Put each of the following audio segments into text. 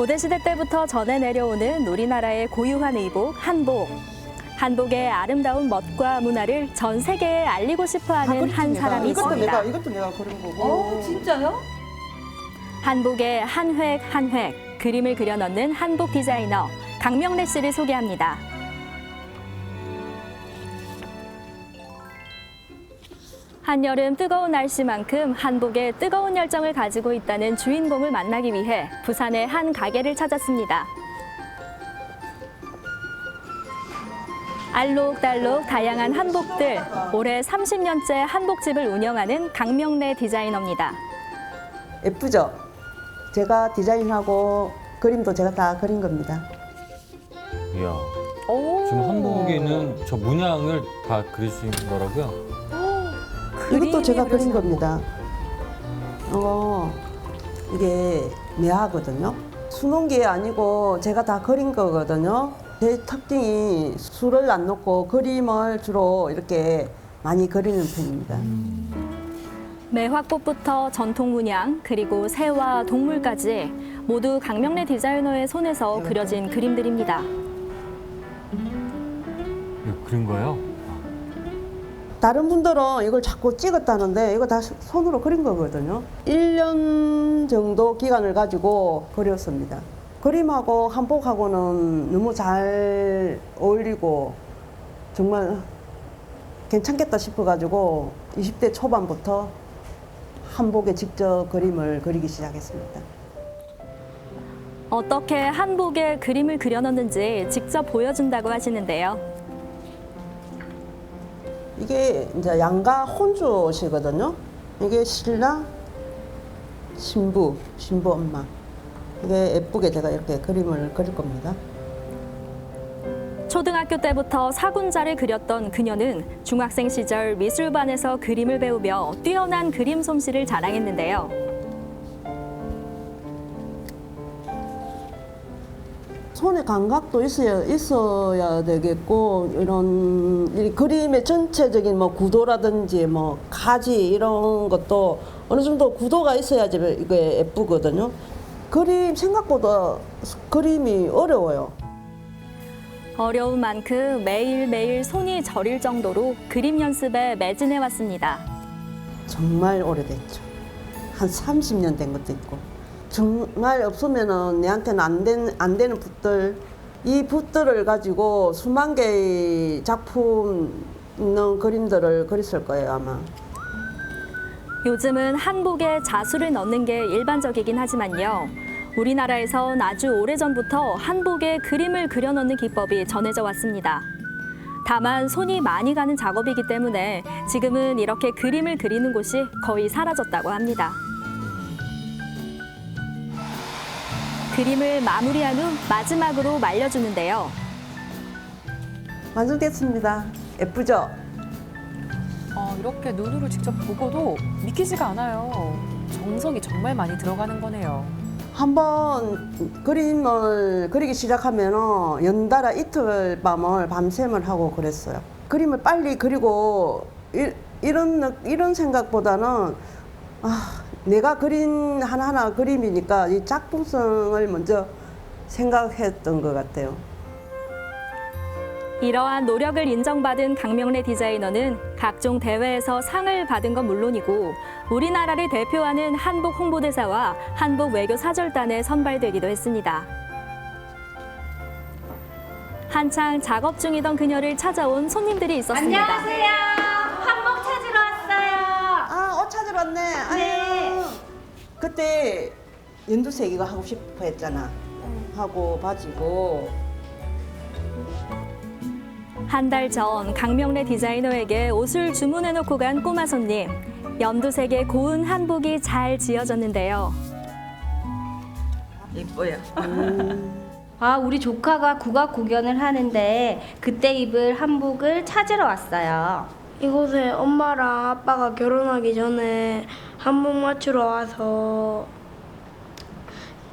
고대시대 때부터 전해 내려오는 우리나라의 고유한 의복, 한복. 한복의 아름다운 멋과 문화를 전 세계에 알리고 싶어 하는 한 사람이 이것도 있습니다. 내가 이것도 내가 그린 거고. 어, 진짜요? 한복에 한획 한획 그림을 그려 넣는 한복 디자이너 강명래 씨를 소개합니다. 한여름 뜨거운 날씨만큼 한복에 뜨거운 열정을 가지고 있다는 주인공을 만나기 위해 부산의 한 가게를 찾았습니다. 알록달록 다양한 한복들, 올해 30년째 한복집을 운영하는 강명래 디자이너입니다. 예쁘죠? 제가 디자인하고 그림도 제가 다 그린 겁니다. 이야. 오. 지금 한복에는 저 문양을 다 그리신 거라고요? 이것도 제가 그린 겁니다. 어, 이게 매화거든요. 수농기 아니고 제가 다 그린 거거든요. 제 특징이 술을 안 넣고 그림을 주로 이렇게 많이 그리는 편입니다. 매화꽃부터 전통 문양 그리고 새와 동물까지 모두 강명래 디자이너의 손에서 그려진 그림들입니다. 이거 그린 거예요? 다른 분들은 이걸 자꾸 찍었다는데 이거 다 손으로 그린 거거든요. 1년 정도 기간을 가지고 그렸습니다. 그림하고 한복하고는 너무 잘 어울리고 정말 괜찮겠다 싶어가지고 20대 초반부터 한복에 직접 그림을 그리기 시작했습니다. 어떻게 한복에 그림을 그려넣는지 직접 보여준다고 하시는데요. 이게 이제 양가 혼주시거든요. 이게 신랑, 신부, 신부 엄마. 이게 예쁘게 제가 이렇게 그림을 그릴 겁니다. 초등학교 때부터 사군자를 그렸던 그녀는 중학생 시절 미술반에서 그림을 배우며 뛰어난 그림 솜씨를 자랑했는데요. 손의 감각도 있어야, 있어야 되겠고, 이런, 이 그림의 전체적인 뭐 구도라든지 뭐 가지 이런 것도 어느 정도 구도가 있어야지 이게 예쁘거든요. 그림 생각보다 그림이 어려워요. 어려운 만큼 매일매일 손이 저릴 정도로 그림 연습에 매진해 왔습니다. 정말 오래됐죠. 한 30년 된 것도 있고. 정말 없으면은 내한테는 안, 된, 안 되는 붓들, 이 붓들을 가지고 수만 개의 작품 있는 그림들을 그렸을 거예요, 아마. 요즘은 한복에 자수를 넣는 게 일반적이긴 하지만요. 우리나라에선 아주 오래전부터 한복에 그림을 그려 넣는 기법이 전해져 왔습니다. 다만 손이 많이 가는 작업이기 때문에 지금은 이렇게 그림을 그리는 곳이 거의 사라졌다고 합니다. 그림을 마무리한 후 마지막으로 말려주는데요. 완성됐습니다. 예쁘죠? 어, 이렇게 눈으로 직접 보고도 믿기지가 않아요. 정성이 정말 많이 들어가는 거네요. 한번 그림을 그리기 시작하면은 연달아 이틀 밤을 밤샘을 하고 그랬어요. 그림을 빨리 그리고 이, 이런 느- 이런 생각보다는 아, 내가 그린 하나하나 그림이니까 이 작품성을 먼저 생각했던 것 같아요. 이러한 노력을 인정받은 강명래 디자이너는 각종 대회에서 상을 받은 건 물론이고 우리나라를 대표하는 한복 홍보대사와 한복 외교 사절단에 선발되기도 했습니다. 한창 작업 중이던 그녀를 찾아온 손님들이 있었습니다. 안녕하세요. 한복 찾으러 왔어요. 아, 옷 찾으러 왔네. 아유. 그때 연두색 이거 하고 싶어 했잖아. 하고 바지고 한 달 전 강명래 디자이너에게 옷을 주문해 놓고 간 꼬마 손님. 연두색의 고운 한복이 잘 지어졌는데요. 예뻐요. 아, 우리 조카가 국악 공연을 하는데 그때 입을 한복을 찾으러 왔어요. 이곳에 엄마랑 아빠가 결혼하기 전에 한복 맞추러 와서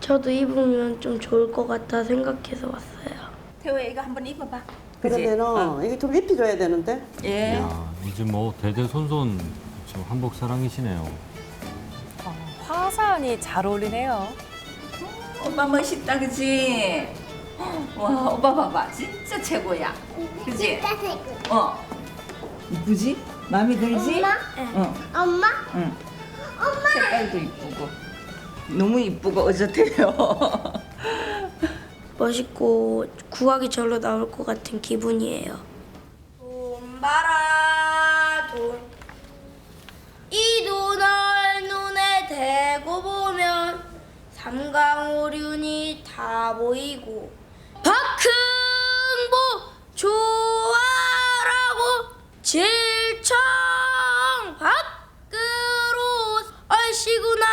저도 입으면 좀 좋을 것 같아 생각해서 왔어요. 태호야 이거 한번 입어봐. 그지? 그러면은 어. 이게 좀 입혀줘야 되는데 예. 야, 이제 뭐 대대손손 지금 한복 사랑이시네요. 어, 화사하니 잘 어울리네요. 오빠 멋있다, 그지? 와, 오빠 봐봐. 진짜 최고야. 그지? 어. 이쁘지? 마음에 들지? 엄마? 어. 엄마? 응. 색깔도 이쁘고. 너무 이쁘고 어저태요. 멋있고 구하기 절로 나올 것 같은 기분이에요. 돈 봐라 돈. 이 돈을 눈에 대고 보면 삼강오륜이 다 보이고 박흥보 좋아 질청 밖으로 얼씨구나.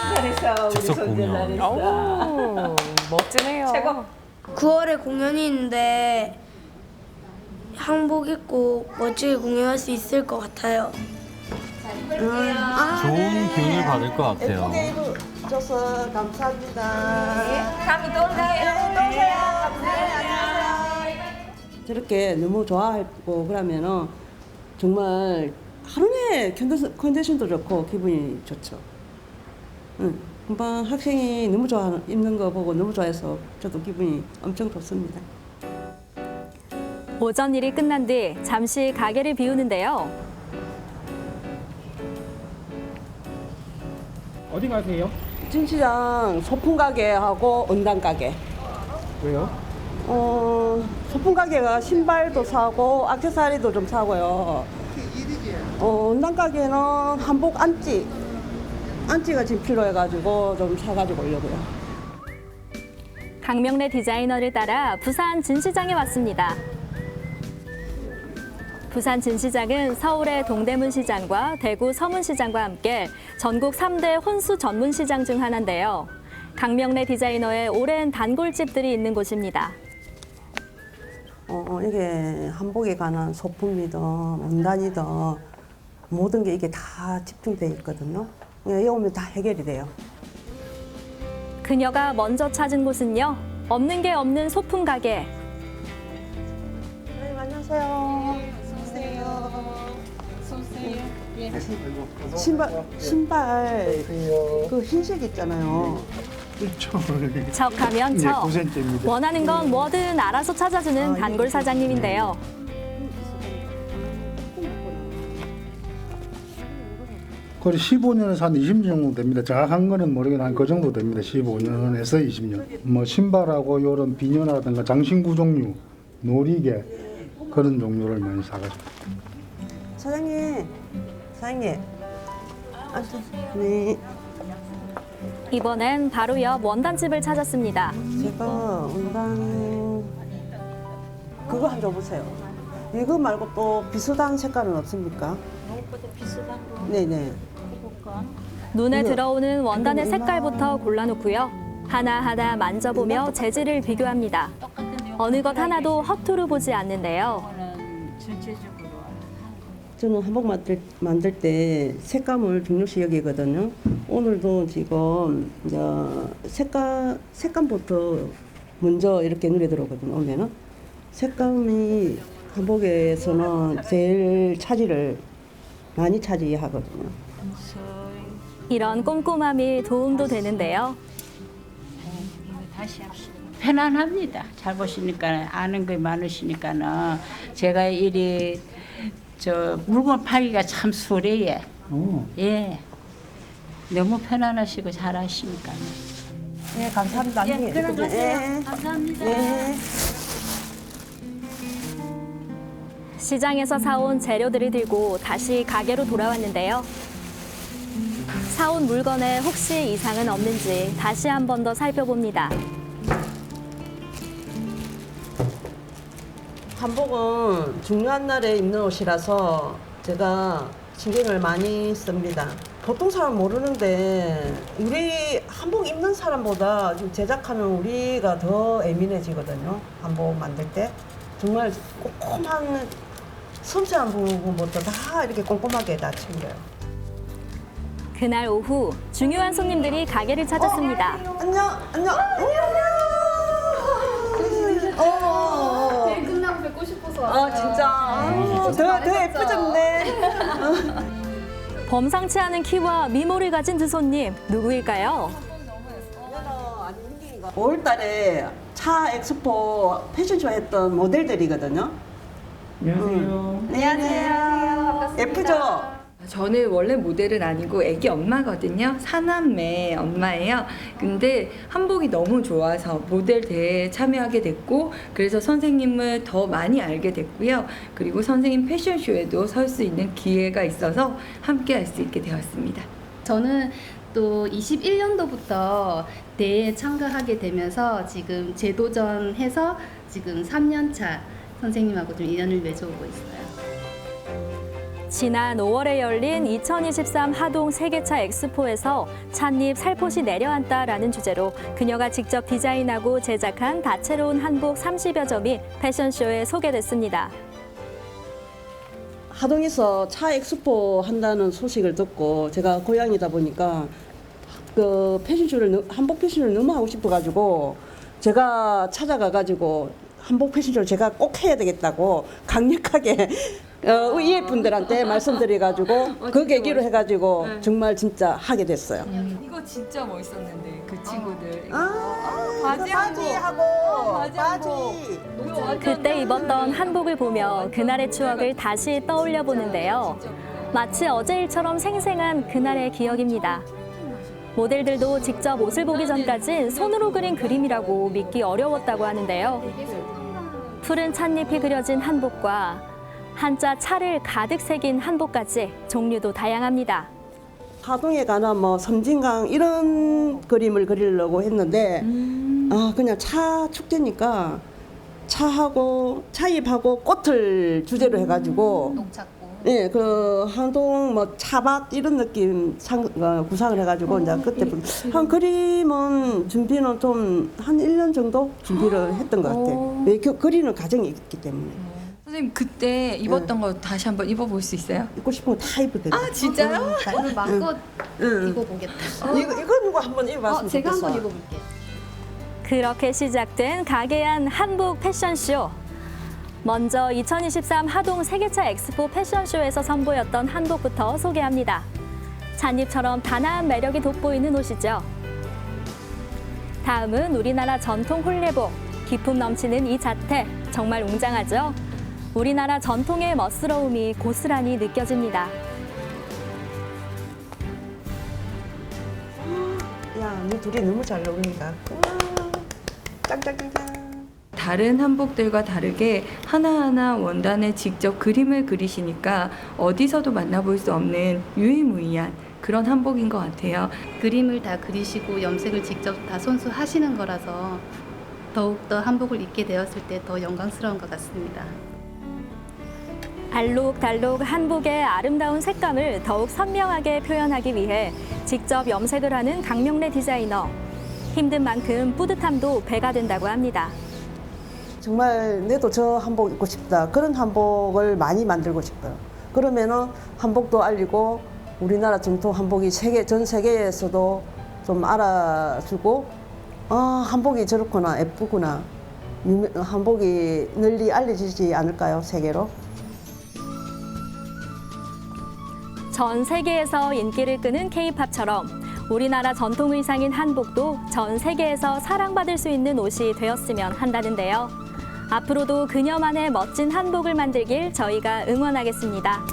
잘했어, 우리 즉석 공연. 잘했어. 오, 멋지네요. 최고. 9월에 공연이 있는데 한복 입고 멋지게 공연할 수 있을 것 같아요. 아, 좋은 기운을 받을 것 같아요. 예쁘게 입어줘서 감사합니다. 감이 또 올라요. 저렇게 너무 좋아하고 그러면은 정말 하루 컨디션- 컨디션도 좋고 기분이 좋죠. 응. 금방 학생이 너무 좋아 입는 거 보고 너무 좋아해서 저도 기분이 엄청 좋습니다. 오전 일이 끝난 뒤 잠시 가게를 비우는데요. 어디 가세요? 진시장 소품 가게 하고 은단 가게. 왜요? 어, 소품 가게가 신발도 사고 액세서리도 좀 사고요. 어, 은단 가게는 한복 안찌, 안찌가 지금 필요해가지고 좀 사가지고 오려고요. 강명래 디자이너를 따라 부산 진시장에 왔습니다. 부산 진시장은 서울의 동대문 시장과 대구 서문 시장과 함께 전국 3대 혼수 전문 시장 중 하나인데요. 강명래 디자이너의 오랜 단골집들이 있는 곳입니다. 어, 이게 한복에 관한 소품이든 원단이든 모든 게 이게 다 집중돼 있거든요. 예, 여기 오면 다 해결이 돼요. 그녀가 먼저 찾은 곳은요. 없는 게 없는 소품 가게. 네, 안녕하세요. 신발 신발 그 흰색 있잖아요. 척하면 예, 척. 고생입니다. 원하는 건 뭐든 알아서 찾아주는 단골 사장님인데요. 거의 15년에서 한 20년 정도 됩니다. 정확한 거는 모르겠는데 그 정도 됩니다. 15년에서 20년. 뭐 신발하고 요런 비녀라든가 장신구 종류, 놀이개 그런 종류를 많이 사가지고. 사장님, 사장님. 앉으세요. 네. 이번엔 바로 옆 원단집을 찾았습니다. 제가 원단 그거 한줘 보세요. 이거 말고 또 비슷한 색깔은 없습니까? 네네. 눈에 들어오는 원단의 색깔부터 골라놓고요. 하나하나 만져보며 재질을 비교합니다. 어느 것 하나도 허투루 보지 않는데요. 저는 한복 만들, 만들 때 색감을 중요시 여기거든요. 오늘도 지금 이제 색감 색감부터 먼저 이렇게 눈에 들어오거든요. 오면은 색감이 한복에서는 제일 차지를 많이 차지하거든요. 이런 꼼꼼함이 도움도 되는데요. 편안합니다. 잘 보시니까 아는 게 많으시니까는 제가 이리 저 물건 팔기가 참 수월해요. 예. 너무 편안하시고 잘하시니까. 네, 감사합니다. 예, 들어가세요. 감사합니다. 네. 시장에서 사온 재료들을 들고 다시 가게로 돌아왔는데요. 사온 물건에 혹시 이상은 없는지 다시 한 번 더 살펴봅니다. 한복은 중요한 날에 입는 옷이라서 제가 신경을 많이 씁니다. 보통 사람 모르는데 우리 한복 입는 사람보다 지금 제작하는 우리가 더 예민해지거든요. 한복 만들 때 정말 꼼꼼한 섬세한 부분부터 다 이렇게 꼼꼼하게 다 챙겨요. 그날 오후 중요한 손님들이 가게를 찾았습니다. 안녕, 안녕. 어. 네, 끝나고 뵙고 싶어서 아 진짜 더, 더 예뻐졌네. 범상치 않은 키와 미모를 가진 두 손님 누구일까요? 5월 달에 차 엑스포 패션쇼 했던 모델들이거든요. 안녕하세요. 음. 안녕하세요. 네, 예쁘죠? 저는 원래 모델은 아니고 애기 엄마거든요. 사남매 엄마예요. 근데 한복이 너무 좋아서 모델 대회에 참여하게 됐고, 그래서 선생님을 더 많이 알게 됐고요. 그리고 선생님 패션쇼에도 설 수 있는 기회가 있어서 함께 할 수 있게 되었습니다. 저는 또 21년도부터 대회에 참가하게 되면서 지금 재도전해서 지금 3년차 선생님하고 좀 인연을 맺어오고 있어요. 지난 5월에 열린 2023 하동 세계차 엑스포에서 찻잎 살포시 내려앉다라는 주제로 그녀가 직접 디자인하고 제작한 다채로운 한복 30여 점이 패션쇼에 소개됐습니다. 하동에서 차 엑스포 한다는 소식을 듣고 제가 고향이다 보니까 그 패션쇼를 너- 한복 패션을 너무 하고 싶어가지고 제가 찾아가가지고 한복 패션쇼를 제가 꼭 해야 되겠다고 강력하게 어, 의회 분들한테 말씀드려가지고 그 계기로 해가지고 정말 진짜 하게 됐어요. 이거 진짜 멋있었는데, 그 친구들. 아, 바지 바지하고 바지 바지. 그때 입었던 한복을 보며 그날의 추억을 다시 떠올려 보는데요. 마치 어제 일처럼 생생한 그날의 기억입니다. 모델들도 직접 옷을 보기 전까진 손으로 그린 그림이라고 믿기 어려웠다고 하는데요. 푸른 찻잎이 그려진 한복과 한자 차를 가득 새긴 한복까지 종류도 다양합니다. 하동에 가나 뭐 섬진강 이런 그림을 그리려고 했는데 아 그냥 차 축제니까 차하고 차잎하고 꽃을 주제로 해가지고. 농착고. 예, 그 한동 뭐 차박 이런 느낌 상, 어, 구상을 해가지고 이제 그때부터 한 그림은 준비는 좀한 1년 정도 준비를 했던 것 같아요. 왜 그, 그리는 과정이 있기 때문에 선생님, 그때 입었던 거 다시 한번 입어볼 수 있어요? 입고 싶은 거 다 입어도 돼요. 아, 진짜요? 오늘 마음껏 응. 입어보겠다. 이거 이거 누구 한번 입어봤으면 어, 제가 좋겠어. 한번 입어볼게요. 그렇게 시작된 가게한 한복 패션쇼. 먼저 2023 하동 세계차 엑스포 패션쇼에서 선보였던 한복부터 소개합니다. 찻잎처럼 단아한 매력이 돋보이는 옷이죠. 다음은 우리나라 전통 홀레복. 기품 넘치는 이 자태 정말 웅장하죠? 우리나라 전통의 멋스러움이 고스란히 느껴집니다. 야, 너 둘이 너무 잘 어울린다. 우와, 짱짱짱짱. 다른 한복들과 다르게 하나하나 원단에 직접 그림을 그리시니까 어디서도 만나볼 수 없는 유일무이한 그런 한복인 것 같아요. 그림을 다 그리시고 염색을 직접 다 손수 하시는 거라서 더욱더 한복을 입게 되었을 때 더 영광스러운 것 같습니다. 알록달록 한복의 아름다운 색감을 더욱 선명하게 표현하기 위해 직접 염색을 하는 강명래 디자이너. 힘든 만큼 뿌듯함도 배가 된다고 합니다. 정말 내도 저 한복 입고 싶다. 그런 한복을 많이 만들고 싶어요. 그러면은 한복도 알리고 우리나라 전통 한복이 세계 전 세계에서도 좀 알아주고 아 한복이 저렇구나 예쁘구나 한복이 널리 알려지지 않을까요 세계로? 전 세계에서 인기를 끄는 K-팝처럼 우리나라 전통 의상인 한복도 전 세계에서 사랑받을 수 있는 옷이 되었으면 한다는데요. 앞으로도 그녀만의 멋진 한복을 만들길 저희가 응원하겠습니다.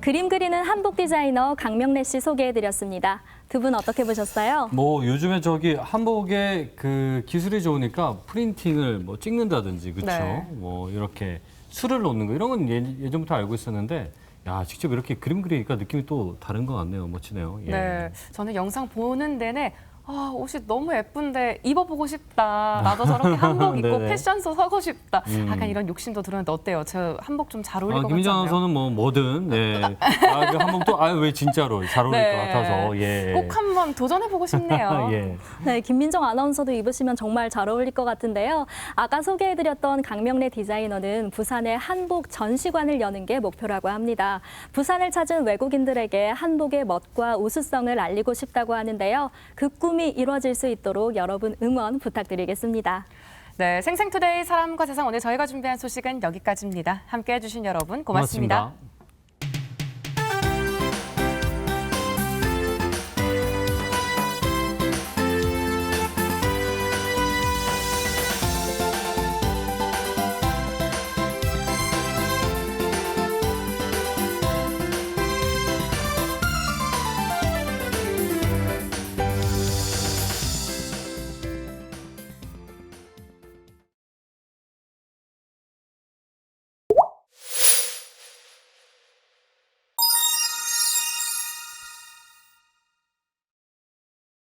그림 그리는 한복 디자이너 강명래 씨 소개해드렸습니다. 두 분 어떻게 보셨어요? 뭐 요즘에 저기 한복에 그 기술이 좋으니까 프린팅을 뭐 찍는다든지 그렇죠. 네. 뭐 이렇게 술을 놓는 거 이런 건 예, 예전부터 알고 있었는데 야 직접 이렇게 그림 그리니까 느낌이 또 다른 것 같네요. 멋지네요. 예. 네, 저는 영상 보는 내내 아, 옷이 너무 예쁜데 입어보고 싶다. 나도 저렇게 한복 입고 네네. 패션쇼 서고 싶다. 음. 약간 이런 욕심도 들었는데 어때요? 저 한복 좀 잘 어울릴 아, 것 않나요? 아나운서는 뭐 뭐든 네. 아, 그 한복도 아 왜 진짜로 잘 어울릴 네. 것 같아서 예. 꼭 한번 도전해보고 싶네요. 예. 네, 김민정 아나운서도 입으시면 정말 잘 어울릴 것 같은데요. 아까 소개해드렸던 강명래 디자이너는 부산의 한복 전시관을 여는 게 목표라고 합니다. 부산을 찾은 외국인들에게 한복의 멋과 우수성을 알리고 싶다고 하는데요. 그 꿈이 이루어질 수 있도록 여러분 응원 부탁드리겠습니다. 네, 생생투데이 사람과 세상 오늘 저희가 준비한 소식은 여기까지입니다. 함께해 주신 여러분 고맙습니다. 고맙습니다.